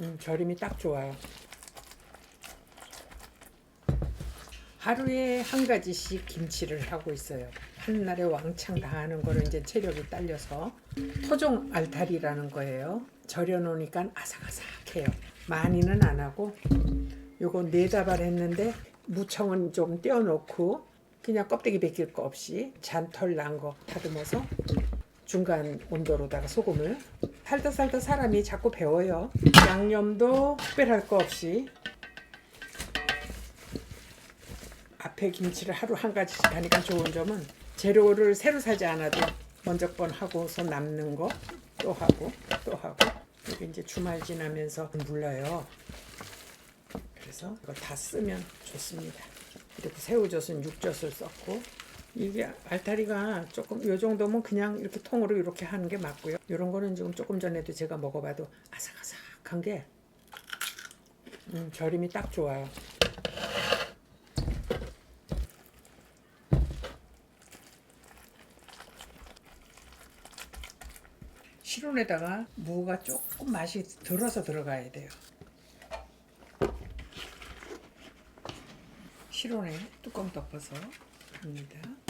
음, 절임이 딱 좋아요. 하루에 한 가지씩 김치를 하고 있어요. 한 날에 왕창 다 하는 거를 이제 체력이 딸려서 토종 알타리라는 거예요. 절여 놓으니까 아삭아삭해요. 많이는 안 하고 요거 네 다발 했는데 무청은 좀 떼어놓고 그냥 껍데기 벗길 거 없이 잔털 난 거 다듬어서 중간 온도로다가 소금을 살다 살다 사람이 자꾸 배워요. 양념도 특별할 거 없이 앞에 김치를 하루 한 가지씩 하니까 좋은 점은 재료를 새로 사지 않아도 먼저 번 하고서 남는 거 또 하고 또 하고 이게 이제 주말 지나면서 물러요. 그래서 이거 다 쓰면 좋습니다. 그리고 새우젓은 육젓을 썼고 이게 알타리가 조금 요 정도면 그냥 이렇게 통으로 이렇게 하는 게 맞고요. 이런 거는 지금 조금 전에도 제가 먹어봐도 아삭아삭한 게 음, 절임이 딱 좋아요. 실온에다가 무가 조금 맛이 들어서 들어가야 돼요. 실온에 뚜껑 덮어서 합니다.